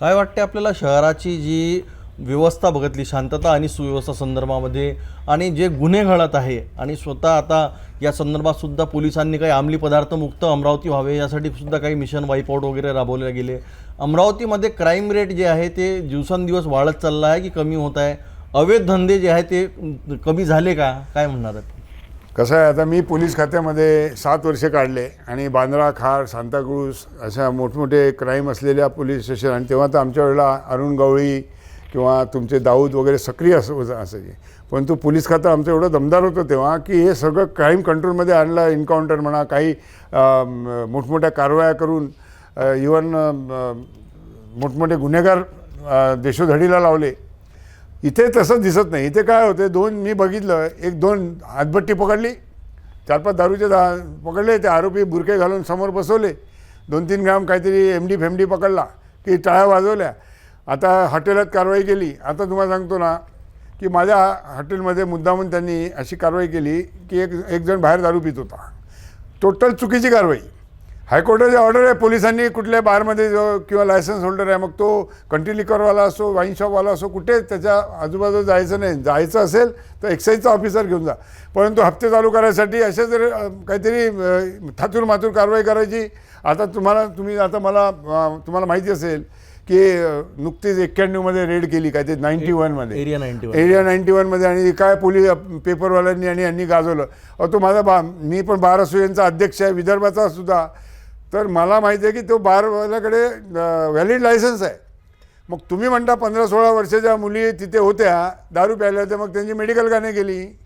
काय वाटते आपल्याला शहराची जी व्यवस्था बघितली शांतता आणि सुव्यवस्था संदर्भामध्ये आणि जे गुन्हे घडत आहे आणि स्वतः आता या संदर्भात सुद्धा पोलिसांनी काही अंमली पदार्थ मुक्त अमरावती व्हावे यासाठी सुद्धा काही मिशन वाईपआउट वगैरे राबवले गेले. अमरावतीमध्ये क्राईम रेट जे आहे ते दिवसेंदिवस वाढत चाललं आहे की कमी होत आहे? अवैध धंदे जे आहे ते कमी झाले का? काय म्हणणार आहेत? कसं आहे आता मी पोलीस खात्यामध्ये सात वर्षे काढले आणि बांद्रा खार सांताक्रूज अशा मोठमोठे क्राईम असलेल्या पोलीस स्टेशन आणि तेव्हा तर आमच्या वेळेला अरुण गवळी किंवा तुमचे दाऊद वगैरे सक्रिय अस असायचे. परंतु पोलीस खातं आमचं एवढं दमदार होतं तेव्हा की हे सगळं क्राईम कंट्रोलमध्ये आणलं एन्काउंटर म्हणा काही मोठमोठ्या कारवाया करून इवन मोठमोठे गुन्हेगार देशोधडीला लावले. इथे तसं दिसत नाही. इथे काय होते दोन मी बघितलं एक दोन हातभट्टी पकडली चार पाच दारूचे दा पकडले ते आरोपी बुरके घालून समोर बसवले. दोन तीन ग्राम काहीतरी एम डी फेमडी पकडला की टाळ्या वाजवल्या. आता हॉटेलात कारवाई केली. आता तुम्हाला सांगतो ना की माझ्या हॉटेलमध्ये मुद्दामून त्यांनी अशी कारवाई केली की एक एक जण बाहेर दारू पित होता. टोटल चुकीची कारवाई. हायकोर्टाची ऑर्डर आहे. पोलिसांनी कुठल्या बारमध्ये जो किंवा लायसन्स होल्डर आहे मग तो कंट्री लिकरवाला असो वाईन शॉपवाला असो कुठे त्याच्या आजूबाजूला जायचं नाही. जायचं असेल तर एक्साईजचा ऑफिसर घेऊन जा. परंतु हप्ते चालू करायसाठी असे जर काहीतरी थातूर मातूर कारवाई करायची. आता तुम्हाला तुम्ही आता मला तुम्हाला माहिती असेल की नुकतीच एक्क्याण्णवमध्ये रेड केली काय ते नाईन्टी वनमध्ये area ninety one area ninety वनमध्ये आणि काय पोलीस पेपरवाल्यांनी आणि यांनी गाजवलं. अहो तो माझा बा मी पण बार असोसिएशनचा अध्यक्ष आहे विदर्भाचा सुद्धा. तर मला माहिती आहे की तो बारवाल्याकडे व्हॅलिड लायसन्स आहे. मग तुम्ही म्हणता पंधरा सोळा वर्षाच्या मुली तिथे होत्या दारू प्यायला होत्या मग त्यांची मेडिकल का नाही केली.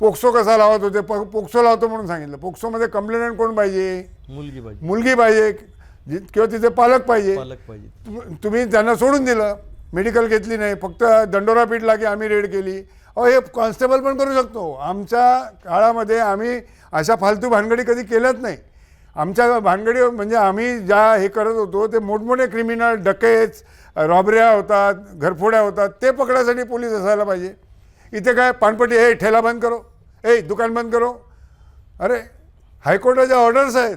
पोक्सो कसा लावत होते? प पोक्सो लावतो म्हणून सांगितलं. पोक्सोमध्ये कंप्लेंट कोण पाहिजे? मुलगी पाहिजे. मुलगी पाहिजे. किंवा तिथे पालक पाहिजे. पालक पाहिजे. तुम- तुम्ही त्यांना सोडून दिलं. मेडिकल घेतली नाही. फक्त दंडोरा पिटला की आम्ही रेड केली. अहो हे कॉन्स्टेबल पण करू शकतो. आमच्या काळामध्ये आम्ही अशा फालतू भानगडी कधी केल्याच नाही. आमच्या भानगडी म्हणजे आम्ही ज्या हे करत होतो ते मोठमोठे क्रिमिनल डकेच रॉबऱ्या होतात घरफोड्या होतात ते पकडायसाठी पोलीस असायला पाहिजे. इथे काय पानपट्टी हे ठेला बंद करो. ए दुकान बंद करो. अरे हायकोर्टाच्या ऑर्डर्स आहेत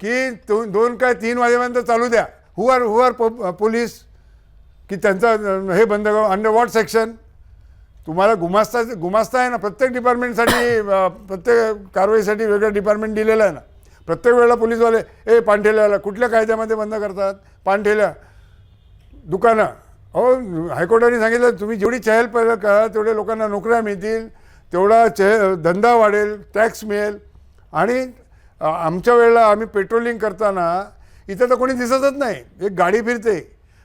की तो दोन काय तीन वाजेपर्यंत चालू द्या. Who are who are police की त्यांचा हे बंद करू. अंडर वॉट सेक्शन तुम्हाला गुमास्ता गुमास्ता आहे ना प्रत्येक डिपार्टमेंटसाठी प्रत्येक कारवाईसाठी वेगळं डिपार्टमेंट दिलेलं आहे ना. प्रत्येक वेळेला पोलीसवाले ए पानठेल्याला कुठल्या कायद्यामध्ये बंद करतात? पानठेल्या दुकानं. अहो हायकोर्टाने सांगितलं तुम्ही जेवढी चहल पहिलं करा तेवढ्या लोकांना नोकऱ्या मिळतील तेवढा चह धंदा वाढेल टॅक्स मिळेल. आणि आमच्या वेळेला आम्ही पेट्रोलिंग करताना इथं तर कोणी दिसतच नाही एक गाडी फिरते.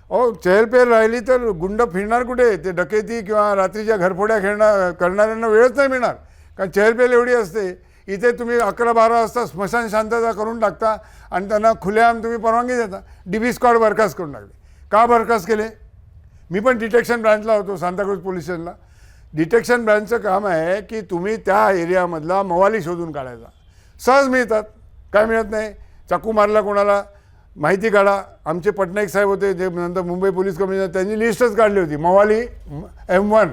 अहो चहलपहल राहिली तर गुंड फिरणार कुठे? ते डकेती किंवा रात्रीच्या घरफोड्या खेळणार करणाऱ्यांना वेळच नाही मिळणार. कारण चहलपहल एवढी असते इथे तुम्ही अकरा बारा वाजता स्मशान शांतता करून टाकता आणि त्यांना खुलेआम तुम्ही परवानगी देता. डी बी स्क्वॉड बरखास्त करून टाकले. का बरखास्त केले? मी पण डिटेक्शन ब्रँचला होतो सांताक्रूज पोलीस स्टेशनला डिटेक्शन ब्रँचचं काम आहे की तुम्ही त्या एरियामधला मवाली शोधून काढायचा. सहज मिळतात. काय मिळत नाही? चाकू मारला कोणाला? माहिती काढा. आमचे पटनाईक साहेब होते जे नंतर मुंबई पोलीस कमिशनर त्यांनी लिस्टच काढली होती. मवाली M one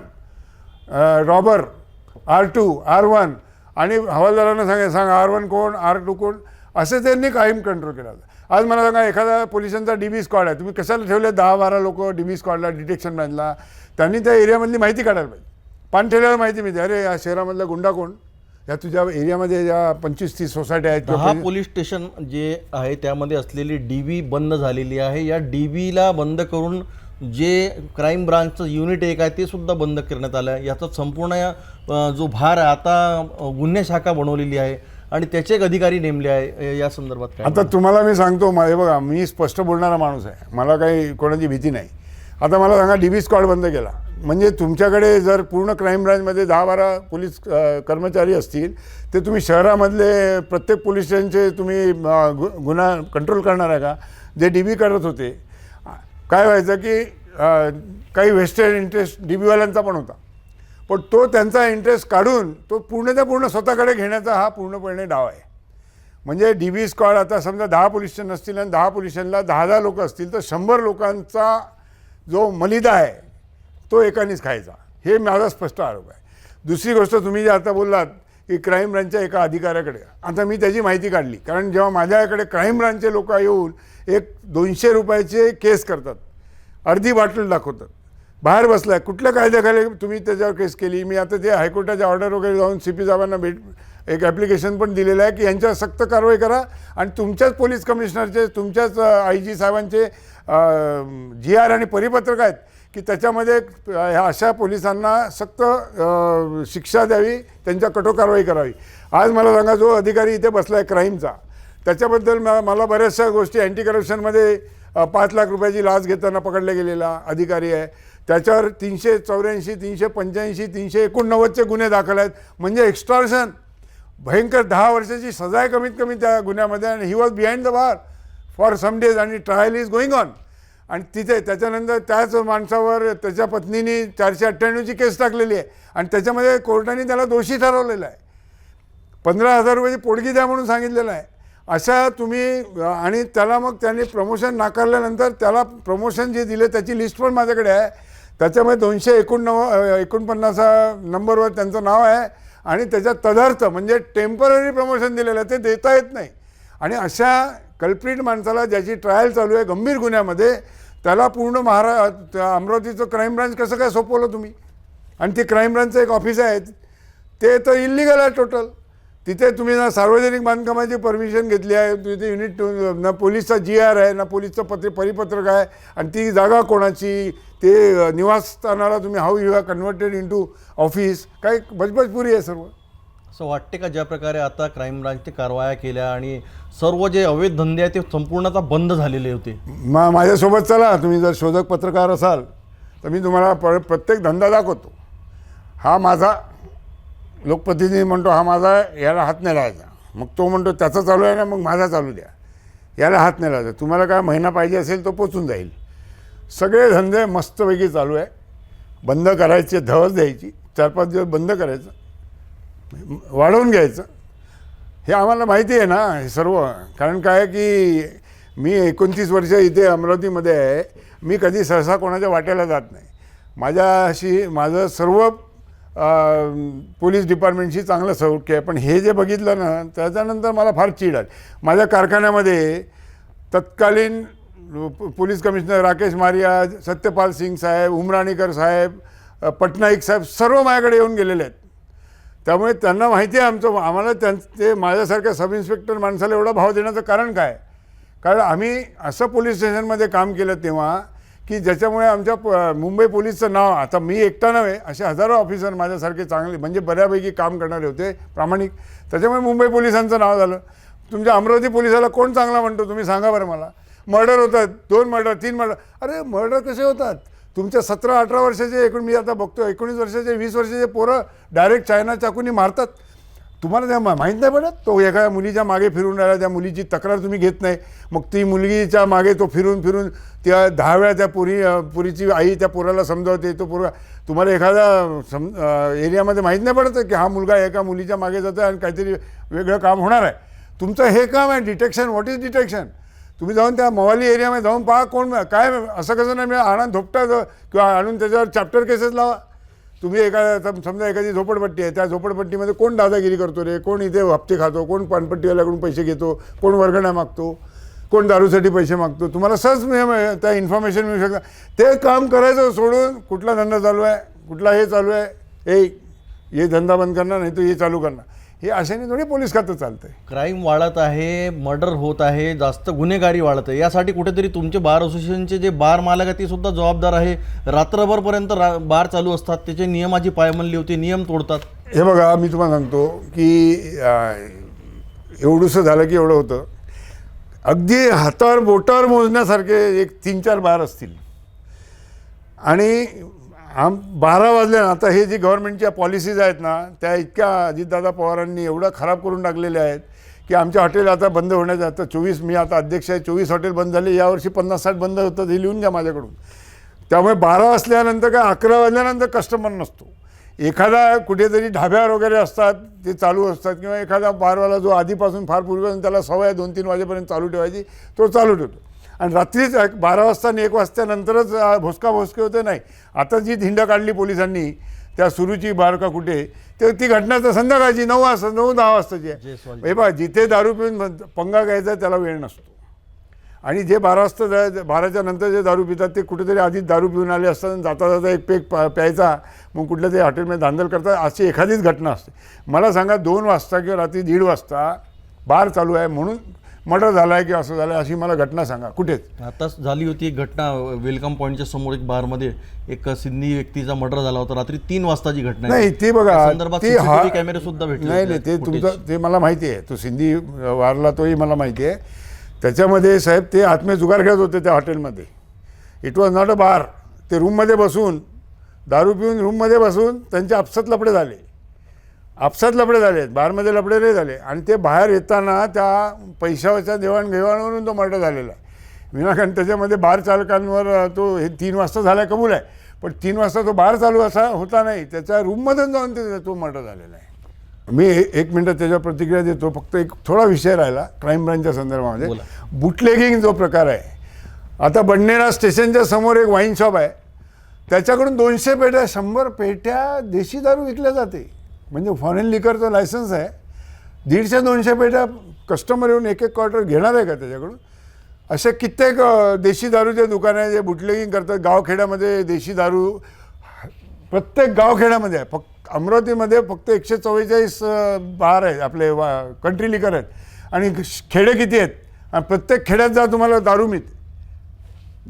robber R two R one आणि हवालदारांना सांगा सांगा आर वन कोण आर टू कोण असे त्यांनी कायम कंट्रोल केला होता. आज मला सांगा एखादा पोलिसांचा डी बी स्क्वॉड आहे तुम्ही कशाला ठेवले? दहा बारा लोक डी बी स्क्वॉडला डिटेक्शन ब्रांचला त्यांनी त्या एरियामधली माहिती काढायला पाहिजे. पानठेल्याला माहिती मिळते. अरे या शहरामधला गुंडा कोण? या तुझ्या एरियामध्ये ज्या पंचवीस तीस सोसायटी आहेत किंवा पोलीस स्टेशन जे आहे त्यामध्ये असलेली डीबी बंद झालेली आहे. या डीबीला बंद करून जे क्राईम ब्रांचचं युनिट एक आहे ते सुद्धा बंद करण्यात आलं आहे याचा संपूर्ण जो भार आहे आता गुन्हे शाखा बनवलेली आहे आणि त्याचे एक अधिकारी नेमले आहे या संदर्भात आता तुम्हाला मी सांगतो मा- हे बघा मी स्पष्ट बोलणारा माणूस आहे. मला काही कोणाची भीती नाही. आता मला सांगा डी बी स्क्वॉड बंद केला. म्हणजे तुमच्याकडे जर पूर्ण क्राईम ब्रांचमध्ये दहा बारा पोलीस कर्मचारी असतील ते तुम्ही शहरामधले प्रत्येक पोलीस स्टेशनचे तुम्ही गुन्हा कंट्रोल करणार आहे का? जे डी बी करत होते काय व्हायचं की काही वेस्टेड इंटरेस्ट डी बीवाल्यांचा पण होता. पण तो त्यांचा इंटरेस्ट काढून तो पूर्णच्या पूर्ण स्वतःकडे घेण्याचा हा पूर्णपणे डाव आहे. म्हणजे डी बी स्क्वॉड आता समजा दहा पोलीस स्टेशन असतील आणि दहा पोलीस स्टेशनला दहा दहा लोक असतील तर शंभर लोकांचा जो मलिदा आहे तो एकानेच खायचा. हे माझा स्पष्ट आरोप आहे. दुसरी गोष्ट तुम्ही जे आता बोललात की क्राईम ब्रांचच्या एका अधिकाऱ्याकडे. आता मी त्याची माहिती काढली. कारण जेव्हा माझ्याकडे क्राईम ब्रांचचे लोक येऊन एक दोनशे रुपयाचे केस करतात. अर्धी बाटल दाखवतात. बाहेर बसलाय. कुठल्या कायद्याखाली तुम्ही त्याच्यावर केस केली? मी आता ते हायकोर्टाच्या ऑर्डर वगैरे जाऊन सी पी साहेबांना भेट एक ॲप्लिकेशन पण दिलेलं आहे की यांच्यावर सक्त कारवाई करा आणि तुमच्याच पोलीस कमिशनरचे तुमच्याच आय जी साहेबांचे जी आर आणि परिपत्रक आहेत की त्याच्यामध्ये ह्या अशा पोलिसांना सक्त शिक्षा द्यावी त्यांच्या कठोर कारवाई करावी. आज मला सांगा जो अधिकारी इथे बसला आहे क्राईमचा त्याच्याबद्दल म- मला बऱ्याचशा गोष्टी अँटी करप्शनमध्ये पाच लाख रुपयाची लाच घेताना पकडला गेलेला अधिकारी आहे. त्याच्यावर तीनशे चौऱ्याऐंशी तीनशे पंच्याऐंशी तीनशे एकोणनव्वदचे गुन्हे दाखल आहेत. म्हणजे एक्स्ट्रॉर्शन भयंकर दहा वर्षाची सजा आहे कमीत कमी त्या गुन्ह्यामध्ये आणि he was behind the bar for some days आणि ट्रायल इज गोईंग ऑन आणि तिथे त्याच्यानंतर त्याच माणसावर त्याच्या पत्नीने चारशे अठ्ठ्याण्णवची केस टाकलेली आहे. आणि त्याच्यामध्ये कोर्टाने त्याला दोषी ठरवलेला आहे. पंधरा हजार रुपयाची पोडगी द्या म्हणून सांगितलेलं आहे. अशा तुम्ही आणि त्याला मग त्यांनी प्रमोशन नाकारल्यानंतर त्याला प्रमोशन जे दिले त्याची लिस्ट पण माझ्याकडे आहे. त्याच्यामध्ये दोनशे एकोणनव एकोणपन्नास नंबरवर त्यांचं नाव आहे. आणि त्याच्यात तदर्थ म्हणजे टेंपररी प्रमोशन दिलेलं आहे ते देता येत नाही. आणि अशा कल्प्रिट माणसाला ज्याची ट्रायल चालू आहे गंभीर गुन्ह्यामध्ये त्याला पूर्ण महारा अमरावतीचं क्राईम ब्रांच कसं काय सोपवलं तुम्ही? आणि ती क्राईम ब्रांचचं एक ऑफिस आहे. ते तर इल्लिगल आहे टोटल तिथे तुम्ही ना सार्वजनिक बांधकामाची परमिशन घेतली आहे. तिथे युनिट टू- ना पोलीसचा जी आर आहे ना पोलीसचं पत्र परिपत्रक आहे. आणि ती जागा कोणाची? ते निवासस्थानाला तुम्ही how you converted into office काय बजबजपुरी आहे सर्व. असं वाटते का ज्या प्रकारे आता क्राईम ब्रांचने कारवाया केल्या आणि सर्व जे अवैध धंदे आहेत ते संपूर्णतः बंद झालेले होते? मा माझ्यासोबत चला. तुम्ही जर शोधक पत्रकार असाल तर मी तुम्हाला पर प्रत्येक धंदा दाखवतो. हा माझा लोकप्रतिनिधी म्हणतो हा माझा याला हात नाही लावायचा. मग तो म्हणतो त्याचा चालू आहे ना मग माझा चालू द्या. याला हात नाही लावायचा. तुम्हाला काय महिना पाहिजे असेल तो पोचून जाईल. सगळे धंदे मस्तपैकी चालू आहे. बंद करायचे धवस द्यायची चार पाच दिवस बंद करायचं वाढवून घ्यायचं. हे आम्हाला माहिती आहे ना हे सर्व. कारण काय की मी एकोणतीस वर्ष इथे अमरावतीमध्ये आहे. मी कधी सहसा कोणाच्या वाट्याला जात नाही. माझ्याशी माझं सर्व पोलीस डिपार्टमेंटशी चांगलं सौख्य आहे पण हे जे बघितलं ना त्याच्यानंतर मला फार चीड आली. माझ्या कारखान्यामध्ये तत्कालीन पोलीस कमिशनर राकेश मारिया सत्यपाल सिंग साहेब उमराणीकर साहेब पटनाईक साहेब सर्व माझ्याकडे येऊन गेलेले आहेत. त्यामुळे त्यांना माहिती आहे आमचं आम्हाला त्यां ते माझ्यासारख्या सब इन्स्पेक्टर माणसाला एवढा भाव देण्याचं कारण काय? कारण आम्ही असं पोलीस स्टेशनमध्ये काम केलं तेव्हा की ज्याच्यामुळे आमच्या प- मुंबई पोलीसचं नाव आता मी एकटा नव्हे असे हजारो ऑफिसर माझ्यासारखे चांगले म्हणजे बऱ्यापैकी काम करणारे होते प्रामाणिक. त्याच्यामुळे मुंबई पोलिसांचं नाव झालं. तुमच्या अमरावती पोलिसाला कोण चांगला म्हणतो तुम्ही सांगा बरं मला. मर्डर होतात दोन मर्डर तीन मर्डर. अरे मर्डर कसे होतात? तुमच्या सतरा अठरा वर्षाचे एकूण मी आता बघतो एकोणीस वर्षाचे वीस वर्षाचे पोरं डायरेक्ट चायना चाकूनी मारतात. तुम्हाला त्या माहीत नाही पडत? तो एका मुलीच्या मागे फिरून राहिला त्या मुलीची तक्रार तुम्ही घेत नाही. मग ती मुलगीच्या मागे तो फिरून फिरून त्या दहा वेळा त्या पुरी पुरीची आई त्या पोराला समजावते. तो पोरा तुम्हाला एखादा सम एरियामध्ये माहीत नाही पडत की हा मुलगा एका मुलीच्या मागे जातो आणि काहीतरी वेगळं काम होणार आहे. तुमचं हे काम आहे डिटेक्शन व्हॉट इज डिटेक्शन? तुम्ही जाऊन त्या मवाली एरियामध्ये जाऊन पहा कोण काय असं कसं नाही मिळालं आणून धोपटा किंवा आणून त्याच्यावर चॅप्टर केसेस लावा. तुम्ही एका सम- समजा एखादी झोपडपट्टी आहे त्या झोपडपट्टीमध्ये कोण दादागिरी करतो रे? कोण इथे हप्ते खातो? कोण पानपट्टीवाल्याकडून पैसे घेतो? कोण वर्गण्या मागतो? कोण दारूसाठी पैसे मागतो? तुम्हाला सहज मिळ- त्या इन्फॉर्मेशन मिळू शकता. ते काम करायचं सोडून कुठला धंदा चालू आहे? कुठला हे चालू आहे? हे हे धंदा बंद करणार नाही तर हे चालू करणार. हे अशाने थोडी पोलीस खातं चालतं आहे क्राईम वाढत आहे मर्डर होत आहे जास्त गुन्हेगारी वाढत आहे. यासाठी कुठेतरी तुमचे बार असोसिएशनचे जे बार मालक आहे ते सुद्धा जबाबदार आहे. रात्रभरपर्यंत रा बार चालू असतात. त्याचे नियमाची पायमल्ली होती नियम तोडतात. हे बघा मी तुम्हाला सांगतो की एवढंसं झालं की एवढं होतं. अगदी हातावर बोटावर मोजण्यासारखे एक तीन चार बार असतील. आणि आम बारा वाजल्या ना आता हे जी गव्हर्नमेंटच्या पॉलिसीज आहेत ना त्या इतक्या अजितदादा पवारांनी एवढं खराब करून टाकलेल्या आहेत की आमचे हॉटेल आता बंद होण्याचं आता चोवीस मी आता अध्यक्ष आहे चोवीस हॉटेल बंद झाले. यावर्षी पन्नास साठ बंद होतं हे लिहून घ्या माझ्याकडून. त्यामुळे बारा वाजल्यानंतर काय अकरा वाजल्यानंतर कस्टमर नसतो. एखादा कुठेतरी ढाब्यावर वगैरे असतात ते चालू असतात किंवा एखादा बारवाला जो आधीपासून फार पूर्वी त्याला सवय दोन तीन वाजेपर्यंत चालू ठेवायची तो चालू ठेवतो. आणि रात्रीच एक बारा वाजता आणि एक वाजल्यानंतरच अं, भोसका भोसके होते नाही. आता जी धिंड काढली पोलिसांनी त्या सुरूची बार का कुठे ते ती घटना तर संध्याकाळची नऊ वाजता नऊ दहा वाजताची आहे. हे बघा जिथे दारू पिऊन पंगा घ्यायचा त्याला वेळ नसतो. आणि जे बारा वाजता बाराच्या नंतर जे दारू पितात ते कुठेतरी आधीच दारू पिऊन आले असतात जाता जाता एक पेक पा- प्यायचा मग कुठल्या तरी हॉटेलमध्ये धांदल करतात अशी एखादीच घटना असते. मला सांगा दोन वाजता किंवा रात्री दीड वाजता बार चालू आहे म्हणून मर्डर झाला आहे किंवा असं झालं अशी मला घटना सांगा. कुठेच? आताच झाली होती एक घटना वेलकम पॉईंटच्या समोर एक बारमध्ये एक सिंधी व्यक्तीचा मर्डर झाला होता. रात्री तीन वाजताची घटना आहे. नाही ते बघा त्या संदर्भात ते CCTV कॅमेरे सुद्धा भेटले नाही होते, नाही ते footage. तुमचं ते मला माहिती आहे. तो सिंधी वारला तोही मला माहिती आहे. त्याच्यामध्ये साहेब ते आत्मे जुगार खेळत होते त्या हॉटेलमध्ये. It was not a bar ते रूममध्ये बसून दारू पिऊन रूममध्ये बसून त्यांचे आपसात लपडे झाले. आपसात लपडे झाले बारमध्ये लपडे नाही झाले. आणि ते बाहेर येताना त्या पैशाच्या देवाणघेवाणवरून तो मर्डर झालेला आहे. विनाकारण त्याच्यामध्ये बार चालकांवर तो हे तीन वाजता झाला कबूल आहे. पण तीन वाजता तो बार चालू असा होता नाही. त्याच्या रूममधून जाऊन ते तो मर्डर झालेला आहे. मी एक मिनटं त्याच्यावर प्रतिक्रिया देतो. फक्त एक थोडा विषय राहिला क्राईम ब्रांचच्या संदर्भामध्ये. बुटलेगिंग जो प्रकार आहे आता बडनेरा स्टेशनच्या समोर एक वाईन शॉप आहे. त्याच्याकडून दोनशे पेट्या शंभर पेट्या देशी दारू विकल्या जाते. म्हणजे फॉरेन लिकरचं लायसन्स आहे. दीडशे दोनशे पेट्या कस्टमर येऊन एक एक क्वार्टर घेणार आहे का त्याच्याकडून? असे कित्येक देशी दारूचे दुकान आहे जे बुटलेगिंग करतात गावखेड्यामध्ये देशी दारू प्रत्येक गावखेड्यामध्ये आहे. फक्त अमरावतीमध्ये फक्त एकशे चव्वेचाळीस बार आहेत आपले वा कंट्री लिकर आहेत. आणि खेडे किती आहेत? आणि प्रत्येक खेड्यात जा तुम्हाला दारू मिळते.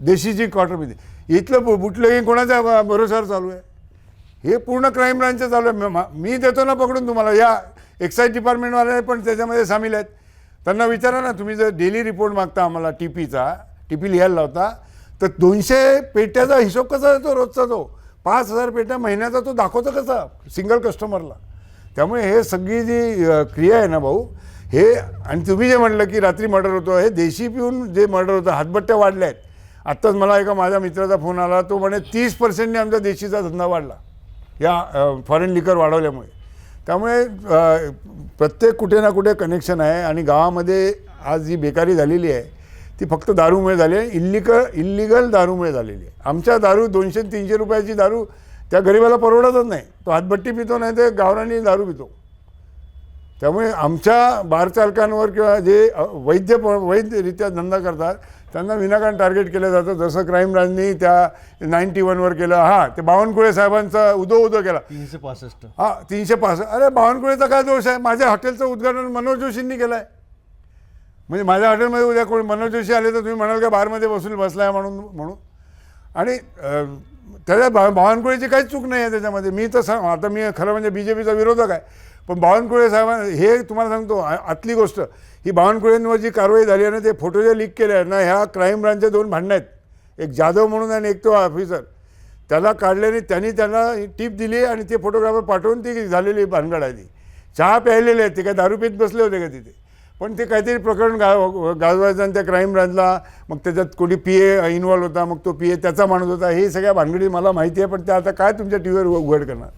देशीची क्वार्टर मिळते. इथलं बुटलेगिंग कोणाच्या भरोसावर चालू आहे? हे पूर्ण क्राईम ब्रांचचं चालू आहे. मी देतो ना पकडून तुम्हाला. या एक्साईज डिपार्टमेंटवाले पण त्याच्यामध्ये सामील आहेत. त्यांना विचारा ना तुम्ही जर डेली रिपोर्ट मागता आम्हाला टी पीचा टी पी लिहायला लावता तर दोनशे पेट्याचा हिशोब कसा येतो रोजचा तो? पाच हजार पेट्या महिन्याचा तो दाखवतो कसा? सिंगल कस्टमरला त्यामुळे हे सगळी जी क्रिया आहे ना भाऊ हे आणि तुम्ही जे म्हटलं की रात्री मर्डर होतो हे देशी पिऊन जे मर्डर होतं हातबट्ट्या वाढल्या आहेत आत्ताच मला एका माझ्या मित्राचा फोन आला तो म्हणे तीस पर्सेंटने आमचा देशीचा धंदा वाढला. या फॉरेन लिकर वाढवल्यामुळे. त्यामुळे प्रत्येक कुठे ना कुठे कनेक्शन आहे आणि गावामध्ये आज जी बेकारी झालेली आहे ती फक्त दारूमुळे झाली आहे. इल्लिगल इल्लिगल दारूमुळे झालेली आहे. आमच्या दारू दोनशे तीनशे रुपयाची दारू त्या गरिबाला परवडतच नाही. तो हातभट्टी पितो नाही ते गावरानी दारू पितो. त्यामुळे आमच्या बारचालकांवर किंवा जे वैद्य वैद्यरित्या धंदा करतात त्यांना विनाकारण टार्गेट केलं जातं. जसं क्राईम ब्रांचनी त्या नाईन्टी वनवर केलं. हां ते बावनकुळे साहेबांचा उदो उदो केला. तीनशे पासष्ट. हा तीनशे पासष्ट. अरे बावनकुळेचा काय दोष आहे? माझ्या हॉटेलचं उद्घाटन मनोज जोशींनी केलं आहे म्हणजे माझ्या हॉटेलमध्ये उद्या कोणी? मनोज जोशी आले तर तुम्ही म्हणाल का बारमध्ये बसून बसलाय म्हणून म्हणून? आणि अं, त्याच्या बा बावनकुळेची काहीच चूक नाही आहे त्याच्यामध्ये. मी तर सांग आता मी खरं म्हणजे बी जे पीचा विरोधक आहे. पण बावनकुळे साहेबां हे तुम्हाला सांगतो आतली गोष्ट. ही बावनकुळेंवर जी कारवाई झाली आहे ना ते फोटो जे लीक केले आहे ना ह्या क्राईम ब्रांचचे दोन भांडणं आहेत. एक जाधव म्हणून आणि एक तो ऑफिसर त्याला काढल्याने त्यांनी त्याला टीप दिली आणि ते फोटोग्राफर पाठवून ती झालेली भानगड आहे ती. चहा प्यायलेले आहेत ते काय दारू पीत बसले होते का तिथे? पण ते काहीतरी प्रकरण गा गाजवायचं आणि त्या क्राईम ब्रांचला मग त्याच्यात कोणी पी ए इन्वॉल्व्ह होता मग तो पी ए त्याचा माणूस होता. हे सगळ्या भानगडी मला माहिती आहे पण त्या आता काय तुमच्या टी व्हीवर उघड करणार?